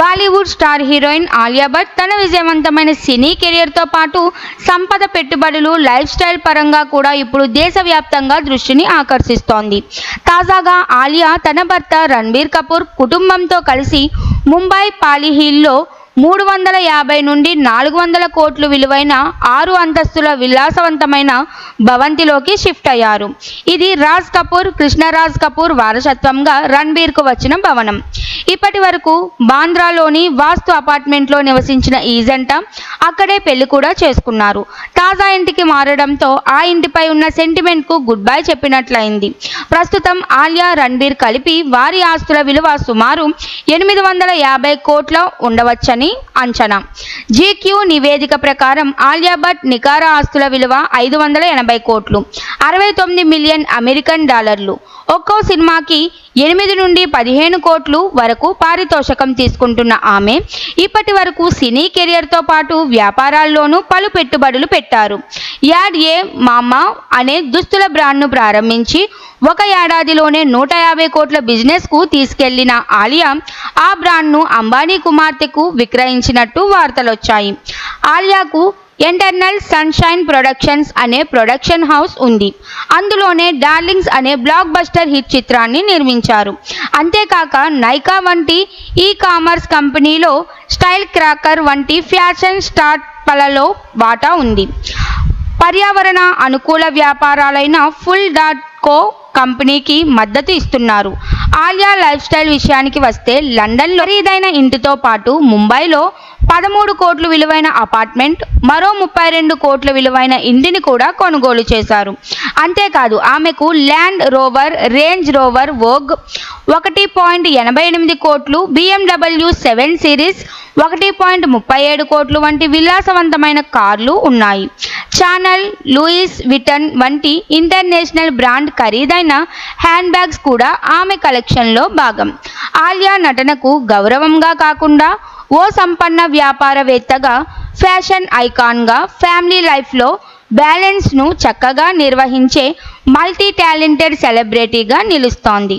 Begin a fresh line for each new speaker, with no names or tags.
Bollywood star heroine Alia Bhatt తన విజయవంతమైన సినీ కెరియర్తో పాటు సంపద పెట్టుబడులు లైఫ్ స్టైల్ పరంగా కూడా ఇప్పుడు దేశవ్యాప్తంగా దృష్టిని ఆకర్షిస్తోంది. తాజాగా ఆలియా తన భర్త రణబీర్ కపూర్ కుటుంబంతో కలిసి ముంబై పాలిహిల్లో మూడు వందల యాభై నుండి నాలుగు వందల కోట్లు విలువైన ఆరు అంతస్తుల విలాసవంతమైన భవంతిలోకి షిఫ్ట్ అయ్యారు. ఇది రాజ్ కపూర్ కృష్ణరాజ్ కపూర్ వారసత్వంగా రణబీర్కు వచ్చిన భవనం. ఇప్పటి వరకు బాంద్రాలోని వాస్తు అపార్ట్మెంట్లో నివసించిన ఈ జంట అక్కడే పెళ్ళి కూడా చేసుకున్నారు. తాజా ఇంటికి మారడంతో ఆ ఇంటిపై ఉన్న సెంటిమెంట్కు గుడ్ బై చెప్పినట్లయింది. ప్రస్తుతం ఆలియా రణబీర్ కలిపి వారి ఆస్తుల విలువ సుమారు ఎనిమిది వందల యాభై కోట్ల ఉండవచ్చని అంచనా. జీక్యూ నివేదిక ప్రకారం ఆలియా భట్ నికార ఆస్తుల విలువ ఐదు వందల ఎనభై కోట్లు అరవై తొమ్మిది మిలియన్ అమెరికన్ డాలర్లు. ఒక్కో సినిమాకి ఎనిమిది నుండి పదిహేను కోట్లు వరకు పారితోషకం తీసుకుంటున్న ఆమె ఇప్పటి వరకు సినీ కెరియర్తో పాటు వ్యాపారాల్లోనూ పలు పెట్టుబడులు పెట్టారు. యాడ్ ఏ మామా అనే దుస్తుల బ్రాండ్ను ప్రారంభించి ఒక ఏడాదిలోనే నూట యాభై కోట్ల బిజినెస్కు తీసుకెళ్ళిన ఆలియా ఆ బ్రాండ్ను అంబానీ కుమార్తెకు విక్రయించినట్టు వార్తలొచ్చాయి. ఆలియాకు ఇంటర్నల్ సన్షైన్ ప్రొడక్షన్స్ అనే ప్రొడక్షన్ హౌస్ ఉంది. అందులోనే డార్లింగ్స్ అనే బ్లాక్ బస్టర్ హిట్ చిత్రాన్ని నిర్మించారు. అంతేకాక నైకా వంటి ఈ కామర్స్ కంపెనీలో స్టైల్ క్రాకర్ వంటి ఫ్యాషన్ స్టార్ట్లలో వాటా ఉంది. పర్యావరణ అనుకూల వ్యాపారాలైన ఫుల్ డాట్ కో కంపెనీకి మద్దతు ఇస్తున్నారు. ఆలియా లైఫ్ స్టైల్ విషయానికి వస్తే లండన్లో ఖరీదైన ఇంటితో పాటు ముంబైలో పదమూడు కోట్లు విలువైన అపార్ట్మెంట్ మరో ముప్పై రెండు కోట్ల విలువైన ఇంటిని కూడా కొనుగోలు చేశారు. అంతేకాదు ఆమెకు Land Rover Range Rover Vogue ఒకటి పాయింట్ ఎనభై ఎనిమిది కోట్లు బిఎండబ్ల్యూ సెవెన్ సిరీస్ ఒకటి పాయింట్ ముప్పై ఏడు కోట్లు వంటి విలాసవంతమైన కార్లు ఉన్నాయి. ఛానల్ లూయిస్ విటన్ వంటి ఇంటర్నేషనల్ బ్రాండ్ ఖరీదైన హ్యాండ్ బ్యాగ్స్ కూడా ఆమె కలెక్షన్లో భాగం. ఆలియా నటనకు గౌరవంగా కాకుండా ఓ సంపన్న వ్యాపారవేత్తగా ఫ్యాషన్ ఐకాన్గా ఫ్యామిలీ లైఫ్లో బ్యాలెన్స్ను చక్కగా నిర్వహించే మల్టీ టాలెంటెడ్ సెలబ్రిటీగా నిలుస్తోంది.